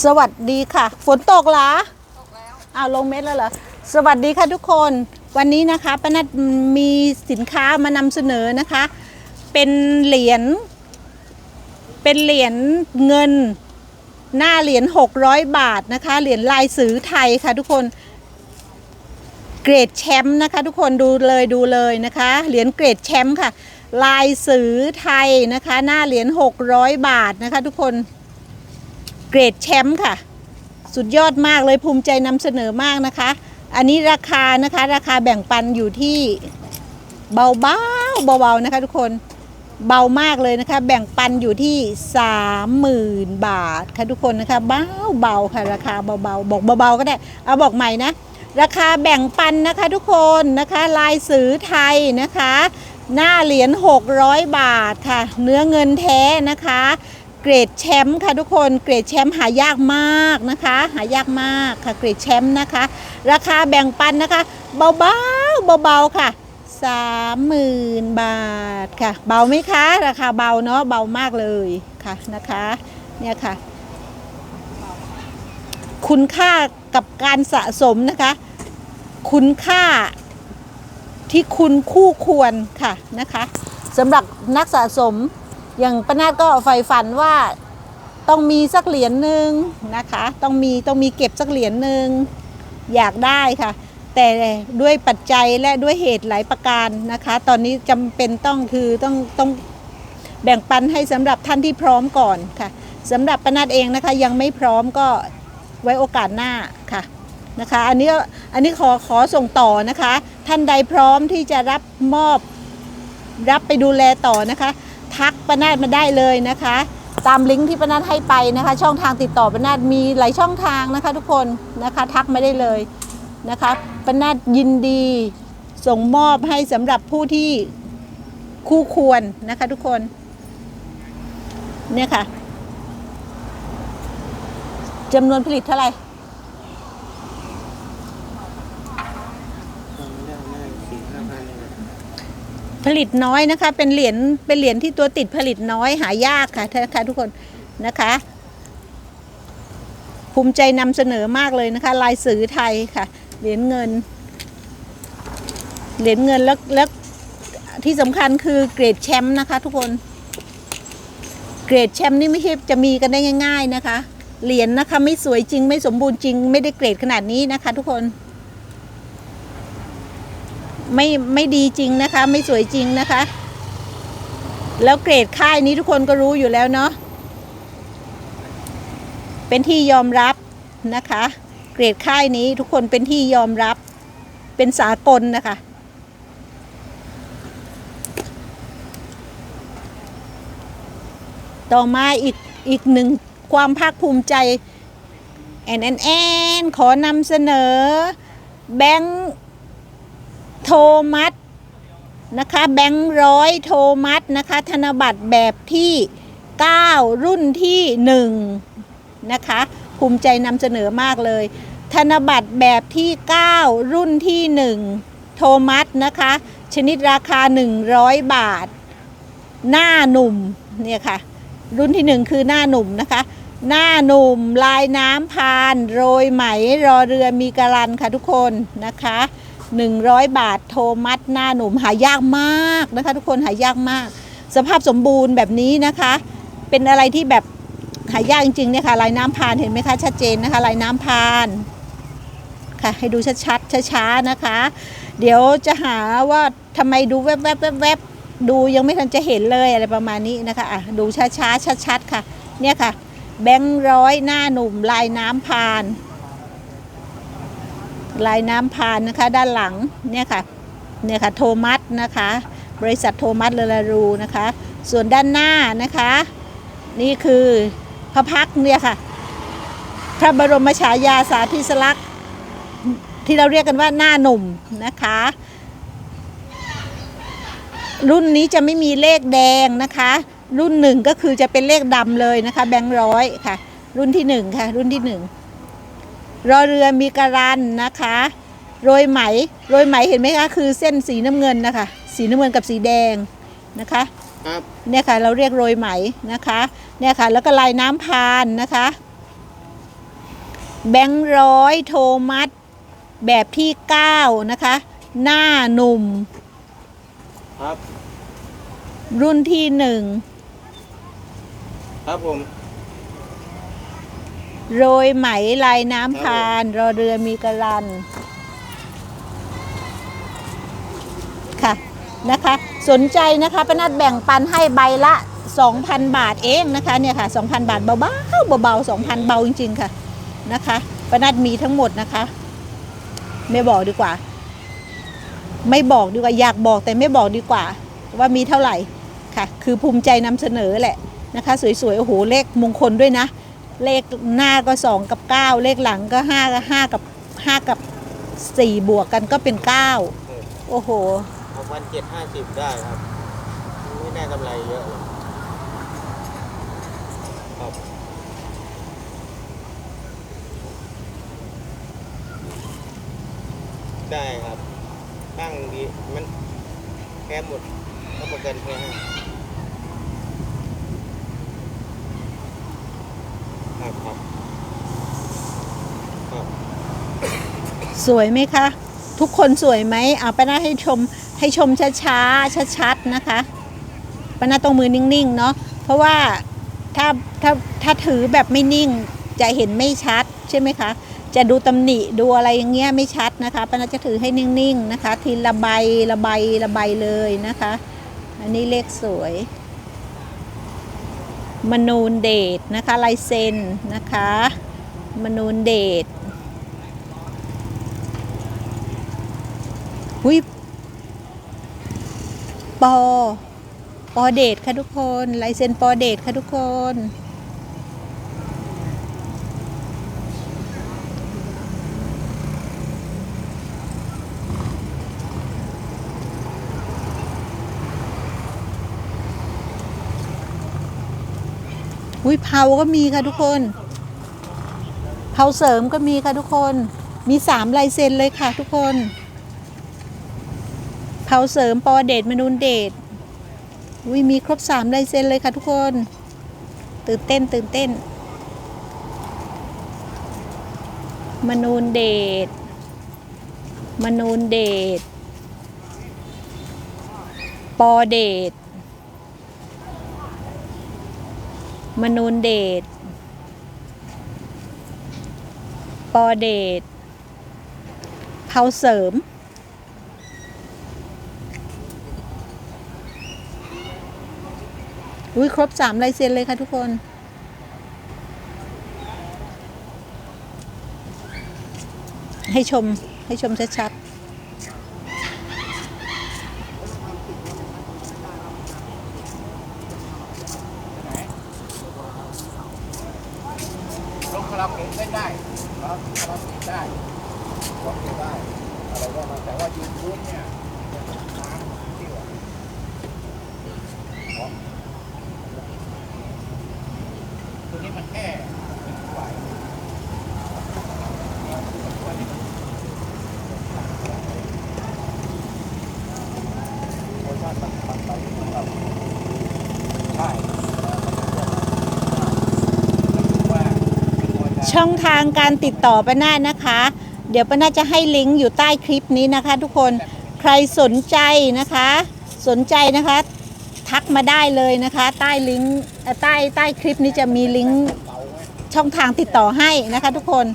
สวัสดีค่ะ ฝนตกเหรอตกแล้วอ้าวลงเม็ดแล้วเหรอสวัสดีค่ะทุกคน วันนี้นะคะป้านัดมีสินค้ามานำเสนอนะคะ เป็นเหรียญเป็นเหรียญเงินหน้าเหรียญ600 บาทนะคะ เหรียญลายสือไทยค่ะทุกคนเกรดแชมป์นะคะ ทุกคนดูเลยดูเลยนะคะ เหรียญเกรดแชมป์ค่ะ ลายสือไทยนะคะ หน้าเหรียญ600 บาทนะคะ ทุกคน เกรดแชมป์ค่ะ สุดยอดมากเลยภูมิใจนำเสนอมากนะคะ อันนี้ราคานะคะราคาแบ่งปันอยู่ที่เบาๆเบาๆนะคะทุกคนเบามากเลยนะคะ แบ่งปันอยู่ที่สามหมื่นบาทค่ะทุกคนนะคะเบาเบาค่ะราคาเบาๆบอกเบาๆก็ได้เอาบอกใหม่นะ ราคาแบ่งปันนะคะทุกคนนะคะลายสือไทยนะคะ หน้าเหรียญ600 บาทค่ะ เนื้อเงินแท้นะคะ เกรดแชมป์ค่ะทุกคนเกรดแชมป์หายากมากนะคะ หายากมากค่ะเกรดแชมป์นะคะ ราคาแบ่งปันนะคะ เบาๆเบาๆค่ะสามหมื่นบาทค่ะ เบาไหมคะ ราคาเบาเนาะเบามากเลยค่ะนะคะเนี่ยค่ะ คุณค่ากับการสะสมนะคะ คุณค่าที่คุณคู่ควรค่ะนะคะสำหรับนักสะสม อย่างปนาดก็ใฝ่ฝันว่าต้องมีสักเหรียญหนึ่งนะคะ ต้องมีต้องมีเก็บสักเหรียญหนึ่งอยากได้ค่ะ แต่ด้วยปัจจัยและด้วยเหตุหลายประการนะคะ ตอนนี้จำเป็นต้องคือต้องต้องแบ่งปันให้สำหรับท่านที่พร้อมก่อนค่ะสำหรับปนาดเองนะคะ ยังไม่พร้อมก็ไว้โอกาสหน้าค่ะนะคะ อันนี้อันนี้ขอขอส่งต่อนะคะ ท่านใดพร้อมที่จะรับมอบรับไปดูแลต่อนะคะ ทักปนาดมาได้เลยนะคะ ตามลิงก์ที่ปนาดให้ไปนะคะ ช่องทางติดต่อปนาดมีหลายช่องทางนะคะ ทุกคนนะคะทักมาได้เลยนะคะปนาดยินดีส่งมอบให้สำหรับผู้ที่คู่ควรนะคะทุกคนเนี่ยค่ะจำนวนผลิตเท่าไหร่ ผลิตน้อยนะคะ เป็นเหรียญเป็นเหรียญที่ตัวติดผลิตน้อยหายากค่ะนะคะทุกคนนะคะ ภูมิใจนำเสนอมากเลยนะคะ ลายสือไทยค่ะ เหรียญเงิน เหรียญเงินแล้วแล้วที่สำคัญคือเกรดแชมป์นะคะ ทุกคนเกรดแชมป์นี่ไม่ใช่จะมีกันได้ง่าย ๆนะคะ เหรียญนะคะ ไม่สวยจริงไม่สมบูรณ์จริง ไม่ได้เกรดขนาดนี้นะคะ ทุกคน ไม่ไม่ดีจริงนะคะ ไม่สวยจริงนะคะ แล้วเกรดค่ายนี้ทุกคนก็รู้อยู่แล้วเนาะเป็นที่ยอมรับนะคะ เกรดค่ายนี้ทุกคนเป็นที่ยอมรับ เป็นสากลนะคะต่อมาอีกอีกหนึ่งความภาคภูมิใจแอนแอนแอนขอนำเสนอ แบงค์ ทมัสนะคะแบงค์ร้อยโทมัสนะคะ ธนบัตรแบบที่ 9 รุ่นที่ 1 นะคะ ภูมิใจนำเสนอมากเลย ธนบัตรแบบที่ 9 รุ่นที่ 1 โทมัสนะคะ ชนิดราคา 100 บาท หน้าหนุ่มเนี่ยค่ะ รุ่นที่ 1 คือหน้าหนุ่มนะคะ หน้าหนุ่มลายน้ำพาน โรยไหมรอเรือมีการันค่ะทุกคนนะคะ 100 บาทโทมัสหน้าหนุ่มหายากมากนะคะทุกคนหายากมาก สภาพสมบูรณ์แบบนี้นะคะ เป็นอะไรที่แบบหายากจริงๆเนี่ยค่ะลายน้ำพานเห็นไหมคะชัดเจนนะคะลายน้ำพานค่ะให้ดูชัดๆช้าๆนะคะ เดี๋ยวจะหาว่าทำไมดูแวบๆแวบๆดูยังไม่ทันจะเห็นเลยอะไรประมาณนี้นะคะอะดูช้าๆชัดๆค่ะ เนี่ยค่ะ แบงค์ร้อยหน้าหนุ่มลายน้ำพาน ลายน้ำพานนะคะ ด้านหลังเนี่ยค่ะเนี่ยค่ะโทมัสนะคะ บริษัทโทมัสเลลารูนะคะ ส่วนด้านหน้านะคะ นี่คือพระพักเนี่ยค่ะ พระบรมฉายาสาธิสลักษณ์ที่เราเรียกกันว่าหน้าหนุ่มนะคะ รุ่นนี้จะไม่มีเลขแดงนะคะ รุ่นหนึ่งก็คือจะเป็นเลขดำเลยนะคะ แบงค์ร้อยค่ะ รุ่นที่หนึ่งค่ะ รุ่นที่หนึ่ง รอเรือมีการันนะคะโรยไหมโรยไหมเห็นไหมคะคือเส้นสีน้ำเงินนะคะ สีน้ำเงินกับสีแดงนะคะครับเนี่ยค่ะเราเรียกโรยไหมนะคะเนี่ยค่ะแล้วก็ลายน้ำพานนะคะ แบงค์ร้อยโทมัสแบบที่9นะคะ หน้าหนุ่มครับรุ่นที่หนึ่งครับผม โรยไหมลายน้ำพาน รอเรือมีกระลัน ค่ะนะคะ สนใจนะคะป้านัดแบ่งปันให้ใบละ 2,000 บาทเองนะคะเนี่ยค่ะ 2,000 บาทเบาๆเบาๆ2,000 เบาจริง ๆ ค่ะนะคะป้านัดมีทั้งหมดนะคะ ไม่บอกดีกว่า ไม่บอกดีกว่าอยากบอกแต่ไม่บอกดีกว่า ว่ามีเท่าไหร่ค่ะ คือภูมิใจนำเสนอแหละนะคะ สวยๆโอ้โหเลขมงคลด้วยนะ เลขหน้าก็ 2 กับ 9 เลขหลังก็5กับ5กับ5กับ 4 บวกกันก็เป็น 9 โอ้โหวันเจ็ดห้าสิบได้ครับ ไม่ได้กำไรเยอะหรอกครับได้ครับตั้งดีมันแค่หมดก็ประกันแค่ให้ ครับครับสวยไหมคะ ทุกคนสวยไหมเอาป้านาให้ชมให้ชมช้าๆชัดๆนะคะป้านาต้องมือนิ่งๆเนาะเพราะว่าถ้าถ้าถ้าถือแบบไม่นิ่งจะเห็นไม่ชัดใช่ไหมคะ จะดูตำหนิดูอะไรอย่างเงี้ยไม่ชัดนะคะป้านาจะถือให้นิ่งๆนะคะ ทีละใบละใบละใบเลยนะคะ อันนี้เลขสวย มนูนเดชนะคะลายเซ็นนะคะ มนูนเดชหุยปอ ปอเดทค่ะทุกคนลายเซ็นปอเดทค่ะทุกคน หุยเผาก็มีค่ะทุกคน เผาเสริมก็มีค่ะทุกคน มีสามลายเซ็นเลยค่ะทุกคน เผาเสริมปอเดชมนูนเดชวิมีครบสามลายเซ็นเลยค่ะทุกคน ตื่นเต้นตื่นเต้น มนูนเดช มนูนเดช ปอเดช มนูนเดชปอเดชเผาเสริม อุ้ยครบสามลายเซ็นเลยค่ะทุกคน ให้ชมให้ชมชัดลงคาราโอเกะเล่นได้ครับคาราโอเกะได้ร้องเพลงได้ อะไรก็มาแต่ว่ายูทูบเนี่ยน้ำที่ว่าอ๋อตัวนี้มันแค่ไหวโอ้ย ชาติตัดตัดไปครับใช่ช่องทางการติดต่อป้านานะคะ เดี๋ยวป้านาจะให้ลิงก์อยู่ใต้คลิปนี้นะคะ ทุกคนใครสนใจนะคะ สนใจนะคะ ทักมาได้เลยนะคะ ใต้ลิงก์ใต้ใต้คลิปนี้จะมีลิงก์ช่องทางติดต่อให้นะคะ ทุกคน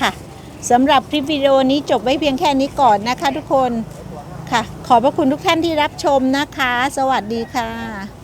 ค่ะสำหรับคลิปวิดีโอนี้จบไว้เพียงแค่นี้ก่อนนะคะ ทุกคน ค่ะ ขอบพระคุณทุกท่านที่รับชมนะคะ สวัสดีค่ะ